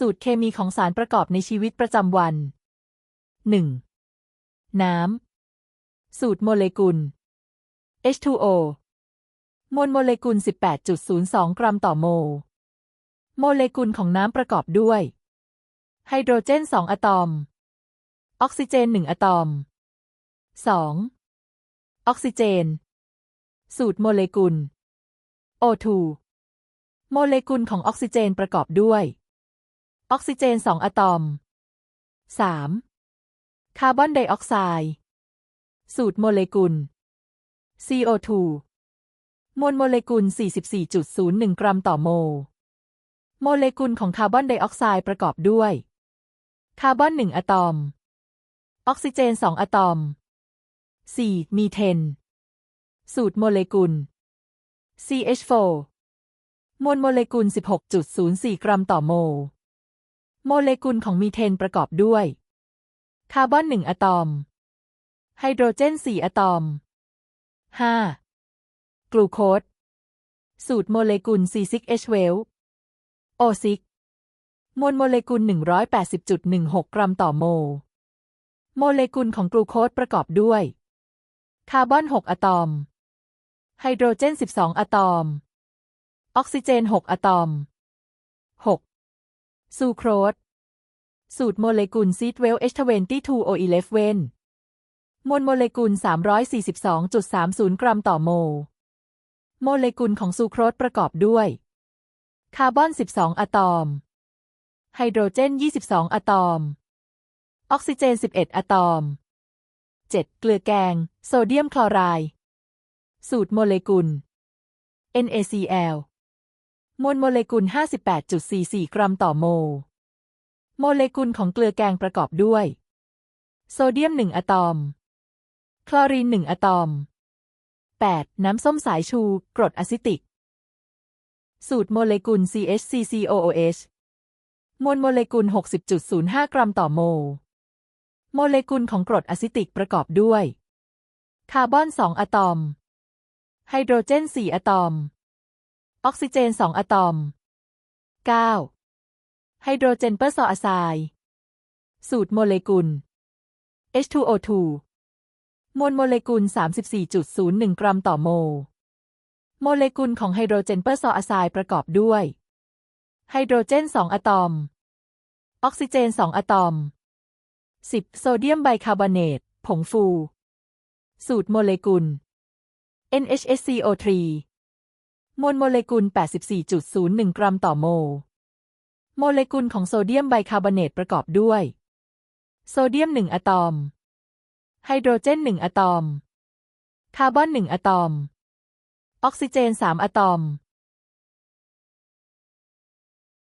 สูตรเคมีของสารประกอบในชีวิตประจำวัน 1. น้ำ สูตรโมเลกุล H2O มวลโมเลกุล 18.02 กรัมต่อโมล โมเลกุลของน้ำประกอบด้วย ไฮโดรเจน 2 อะตอม ออกซิเจน 1 อะตอม 2. ออกซิเจน สูตรโมเลกุล O2 โมเลกุลของออกซิเจนประกอบด้วย ออกซิเจน 2 อะตอม 3. คาร์บอนไดออกไซด์ สูตรโมเลกุล CO2 มวลโมเลกุล 44.01 กรัมต่อโมล โมเลกุลของคาร์บอนไดออกไซด์ประกอบด้วย คาร์บอน 1 อะตอม ออกซิเจน 2 อะตอม 4. มีเทน สูตรโมเลกุล CH4 มวลโมเลกุล 16.04 กรัมต่อโมล โมเลกุลของมีเทนประกอบด้วย คาร์บอน1อะตอม ไฮโดรเจน4อะตอม 5. กลูโคสสูตรโมเลกุล C6H12 O6 มวลโมเลกุล 180.16 กรัมต่อโมลโมเลกุลของกลูโคสประกอบด้วย คาร์บอน 6 อะตอม ไฮโดรเจน 12 อะตอม ออกซิเจน 6 อะตอม 6. ซูโครสสูตรโมเลกุล C12H22O11 มวลโมเลกุล 342.30 กรัมต่อโมล โมเลกุลของซูโครสประกอบด้วย คาร์บอน 12 อะตอม ไฮโดรเจน 22 อะตอม ออกซิเจน 11 อะตอม 7. เกลือแกง โซเดียมคลอไรด์ สูตรโมเลกุล NaCl มวลโมเลกุล 58.44 กรัมต่อโมล โมเลกุลของเกลือแกงประกอบด้วย โซเดียม 1 อะตอม คลอรีน 1 อะตอม 8. น้ำส้มสายชู กรดอะซิติก สูตรโมเลกุล CHCCOOH มวลโมเลกุล 60.05 กรัมต่อโมล โมเลกุลของกรดอะซิติกประกอบด้วย คาร์บอน 2 อะตอม ไฮโดรเจน 4 อะตอม ออกซิเจน2อะตอม 9. ไฮโดรเจนเปอร์ซออะไซด์สูตรโมเลกุล H2O2 มวลโมเลกุล 34.01 กรัมต่อโมล โมเลกุลของไฮโดรเจนเปอร์ซออะไซด์ประกอบด้วย ไฮโดรเจน2อะตอม ออกซิเจน2อะตอม 10. โซเดียมไบคาร์บอเนต ผงฟู สูตรโมเลกุล NHSCO3 มวลโมเลกุล 84.01 กรัมต่อโมล โมเลกุลของโซเดียมไบคาร์บอเนตประกอบด้วย โซเดียม 1 อะตอม ไฮโดรเจน 1 อะตอม คาร์บอน 1 อะตอม ออกซิเจน 3 อะตอม